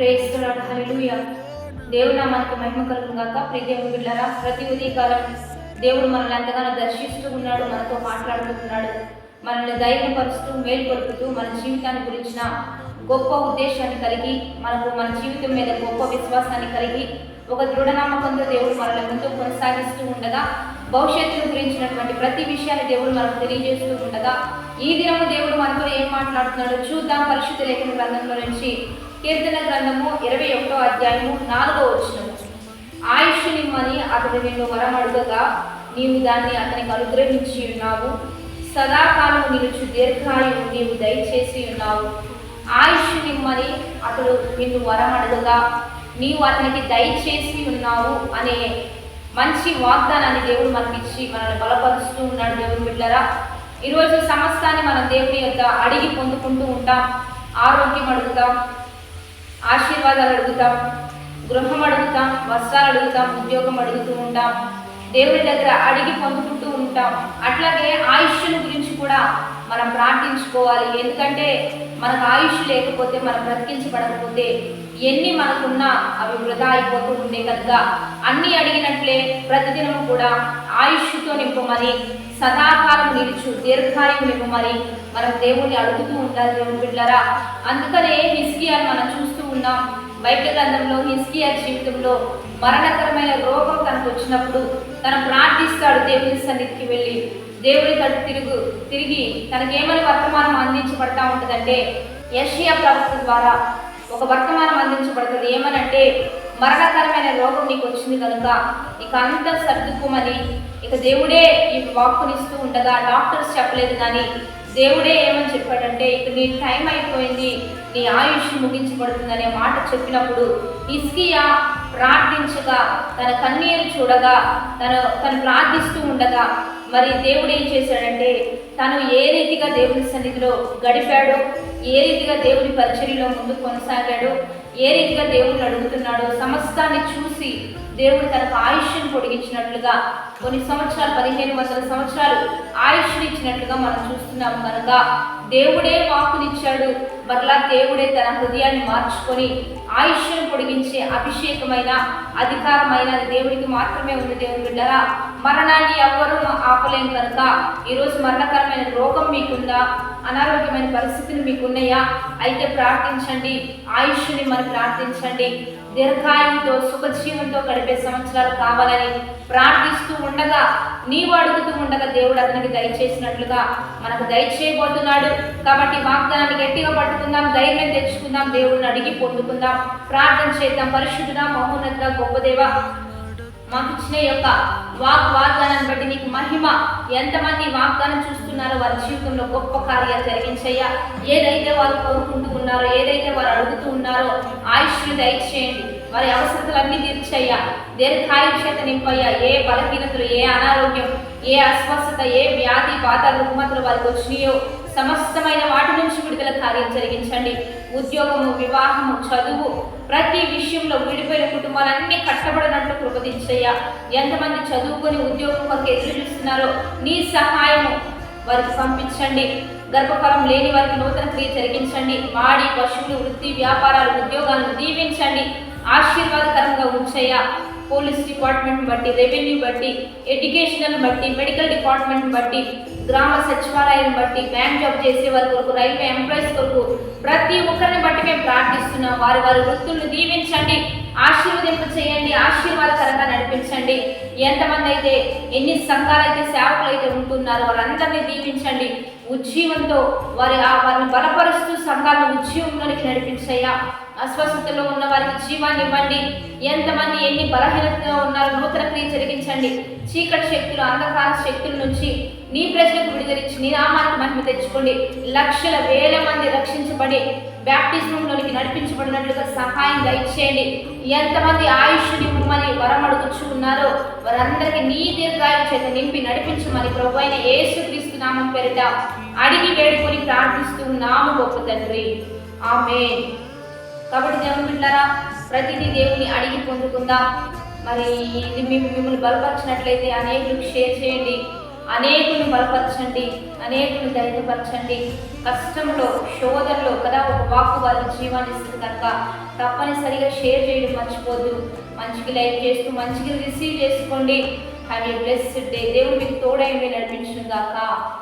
ప్రేస్తున్నాడు హల్లెలూయా దేవుడు నా మనకు మహిమ కలుగు గాక. ప్రియ బిడ్డరా ప్రతి ఉదయకాలం దేవుడు మనల్ని ఎంతగానో దర్శిస్తూ ఉన్నాడు మనతో మాట్లాడుతూ ఉన్నాడు మనల్ని ధైర్యపరుస్తూ మేలుకొలుపుతూ మన జీవితాన్ని గురించిన గొప్ప ఉద్దేశాన్ని కలిగి మనకు మన జీవితం మీద గొప్ప విశ్వాసాన్ని కలిగి ఒక దృఢ నమ్మకంతో దేవుడు మనల్ని ముందుకు కొనసాగిస్తూ ఉండగా భవిష్యత్తును గురించినటువంటి ప్రతి విషయాన్ని దేవుడు మనకు తెలియజేస్తూ ఉండగా ఈ దినము దేవుడు మనతో ఏం మాట్లాడుతున్నాడో చూద్దాం. పరిశుద్ధ లేఖన గ్రంథంలో నుంచి కీర్తన గ్రంథము ఇరవై ఒకటో అధ్యాయము నాలుగో వచనము. ఆయుష్ నిమ్మని అతడు నిన్ను వరం అడుగగా నీవు దాన్ని అతనికి అనుగ్రహించి ఉన్నావు. సదాకాలం నిలుచు దీర్ఘాయువు నీవు దయచేసి ఉన్నావు. ఆయుష్ నిమ్మని అతడు నిన్ను వరం అడగగా నీవు అతనికి దయచేసి ఉన్నావు అనే మంచి వాగ్దానాన్ని దేవుడు మనకిచ్చి మనల్ని బలపరుస్తూ ఉన్నాడు దేవుడు బిడ్డరా. ఈరోజు సమస్తాన్ని మన దేవుని యొక్క అడిగి పొందుకుంటూ ఉంటాం ఆరోగ్యం అడుగుతాం ఆశీర్వాదాలు అడుగుతాం గృహం అడుగుతాం వస్త్రాలు అడుగుతాం ఉద్యోగం అడుగుతూ ఉంటాం దేవుని దగ్గర అడిగి పొందుకుంటూ ఉంటాం. అట్లాగే ఆయుష్ను గురించి కూడా మనం ప్రార్థించుకోవాలి. ఎందుకంటే మనకు ఆయుష్ లేకపోతే మనం బ్రతికించబడకపోతే ఎన్ని మనకున్నా అవి వృధా అయిపోతూ ఉండే కనుక అన్ని అడిగినట్లే ప్రతిదినం కూడా ఆయుష్తో నింపమని సదాకాలం నిలుచు దీర్ఘాయువు నింపమని మనం దేవుణ్ణి అడుగుతూ ఉండాలి దేవుని బిడ్డరా అందుకనే హిస్కియాని మనం చూస్తూ ఉన్నాం. బయట గ్రంథంలో హిస్కియా జీవితంలో మరణకరమైన రోగం తనకు వచ్చినప్పుడు తను ప్రార్థిస్తాడు దేవుని సన్నిధికి వెళ్ళి. దేవుడి తట్టు తిరుగు తిరిగి తనకేమని వర్తమానం అందించబడతా ఉంటుందంటే యషియా ప్రవక్త ద్వారా ఒక వర్తమానం అందించబడుతుంది. ఏమనంటే మరణకరమైన రోగం నీకు వచ్చింది కనుక ఇక అంత సర్దుకోమని ఇక దేవుడే ఈ వాక్కునిస్తూ ఉండగా డాక్టర్స్ చెప్పలేదు కానీ దేవుడే ఏమని చెప్పాడంటే ఇక నీ టైం అయిపోయింది నీ ఆయుష్ ముగించబడుతుందనే మాట చెప్పినప్పుడు ఇస్కియా ప్రార్థించగా తన కన్నీరు చూడగా తను తను ప్రార్థిస్తూ ఉండగా మరి దేవుడు ఏం చేశాడంటే తను ఏ రీతిగా దేవుని సన్నిధిలో గడిపాడో ఏ రీతిగా దేవుని పరిచర్యలో ముందు కొనసాగాడో ఏ రీతిగా దేవుడిని అడుగుతున్నాడో సమస్తాన్ని చూసి దేవుడు తనకు ఆయుష్ను పొడిగించినట్లుగా కొన్ని సంవత్సరాలు పదిహేను వందల సంవత్సరాలు ఆయుష్ని ఇచ్చినట్లుగా మనం చూస్తున్నాం కనుక దేవుడే వాక్కునిచ్చాడు. మరలా దేవుడే తన హృదయాన్ని మార్చుకొని ఆయుష్యం పొడిగించే అభిషేకమైన అధికారమైన దేవుడికి మాత్రమే ఉంది దేవుని బిడ్డరా మరణాన్ని ఎవ్వరూ ఆపలేం కనుక ఈరోజు మరణకరమైన రోగం మీకుందా? అనారోగ్యమైన పరిస్థితులు మీకున్నాయా? అయితే ప్రార్థించండి. ఆయుష్ని మరి ప్రార్థించండి. దీర్ఘాయుతో సుఖజీవంతో గడిపే సంవత్సరాలు కావాలని ప్రార్థిస్తూ ఉండగా నీవు అడుగుతూ ఉండగా దేవుడు అతనికి దయచేసినట్లుగా మనకు దయచేయబోతున్నాడు కాబట్టి వాగ్దానాన్ని గట్టిగా పట్టుకుందాం ధైర్యం తెచ్చుకుందాం దేవుడిని అడిగి పొందుకుందాం. ప్రార్థన చేద్దాం. పరిశుద్ధుడా మహోన్నత గొప్ప దేవ మాకు ఇచ్చిన యొక్క వాక్ వాగ్దానాన్ని బట్టి నీకు మహిమ. ఎంతమంది వాగ్దానం చూస్తున్నారో వారి జీవితంలో గొప్ప కార్యాలు జరిగించయ్యా. ఏదైతే వారు కోరుకుంటూ ఉన్నారో ఏదైతే వారు అడుగుతూ ఉన్నారో ఆయుష్ని దయచేయండి. వారి అవసరతలన్నీ తీర్చయ్యా. దీర్ఘాయు చేత నింపయ్యా. ఏ బలహీనతలు ఏ అనారోగ్యం ఏ అస్వస్థత ఏ వ్యాధి బాధ రుగ్మతలు వారికి వచ్చినాయో సమస్తమైన వాటి నుంచి విడుదల కార్యం జరిగించండి. ఉద్యోగము వివాహము చదువు ప్రతి విషయంలో విడిపోయిన కుటుంబాలన్నీ కట్టబడినట్లు కృపదించయ్యా. ఎంతమంది చదువుకొని ఉద్యోగం కొరకు ఎదురు చూస్తున్నారో నీ సహాయము వారికి పంపించండి. గర్భఫలం లేని వారికి నూతన క్రియ జరిగించండి. వాడి పశువులు వృత్తి వ్యాపారాలు ఉద్యోగాలను దీవించండి. ఆశీర్వాదకరంగా ఉంచయ్యా. పోలీస్ డిపార్ట్మెంట్ బట్టి రెవెన్యూ బట్టి ఎడ్యుకేషనల్ బట్టి మెడికల్ డిపార్ట్మెంట్ బట్టి గ్రామ సచివాలయం బట్టి బ్యాంక్ జాబ్ చేసే వారి కొరకు రైల్వే ఎంప్లాయీస్ కొరకు ప్రతి ఒక్కరిని బట్టి మేము ప్రార్థిస్తున్నాం. వారి వారి వృత్తులను దీవించండి ఆశీర్వదింప చేయండి ఆశీర్వాదకరంగా నడిపించండి ఎంతమంది అయితే ఎన్ని సంఘాలు అయితే సేవకులు అయితే ఉంటున్నారో వారందరినీ దీవించండి. ఉజ్జీవంతో వారి ఆ వారిని బలపరుస్తూ సంఘాలను ఉజ్జీవంలోనికి నడిపించయ్యా. అస్వస్థతలో ఉన్న వారికి జీవాన్ని ఇవ్వండి. ఎంతమంది ఎన్ని బలహీనతగా ఉన్నారో నూతన క్రియ జరిగించండి. చీకటి శక్తులు అంధకార శక్తుల నుంచి నీ ప్రజలకు విడుదలిచ్చి నీ నామానికి మహిమ తెచ్చుకోండి. లక్షల వేల మంది రక్షించబడి బ్యాప్టిజంలోనికి నడిపించబడినట్లుగా సహాయం దయచేయండి. ఎంతమంది ఆయుష్ని ఇవ్వమని వరం అడుగుచు ఉన్నారో వారందరికీ నీ దీర్ఘాయు చేత నింపి నడిపించమని ప్రభు అయిన యేసుక్రీస్తు నామం పేరిట అడిగి వేడుకొని ప్రార్థిస్తూ నాము గొప్ప తండ్రి. ఆమె కాబట్టి దేవుని బిడ్డారా ప్రతిదీ దేవుని అడిగి పొందుకుందాం. మరి ఇది మేము మిమ్మల్ని బలపరిచినట్లయితే అనేకులకు షేర్ చేయండి. అనేకులను బలపరచండి అనేకులను ధైర్యపరచండి కష్టంలో శోధనలో కదా ఒక వాక్కు వారి జీవాన్ని ఇస్తుంది కనుక తప్పనిసరిగా షేర్ చేయడం మర్చిపోద్దు. మంచికి లైక్ చేస్తూ మంచికి రిసీవ్ చేసుకోండి. Have a blessed day. దేవుడు మీకు తోడై నడిపించిన దాకా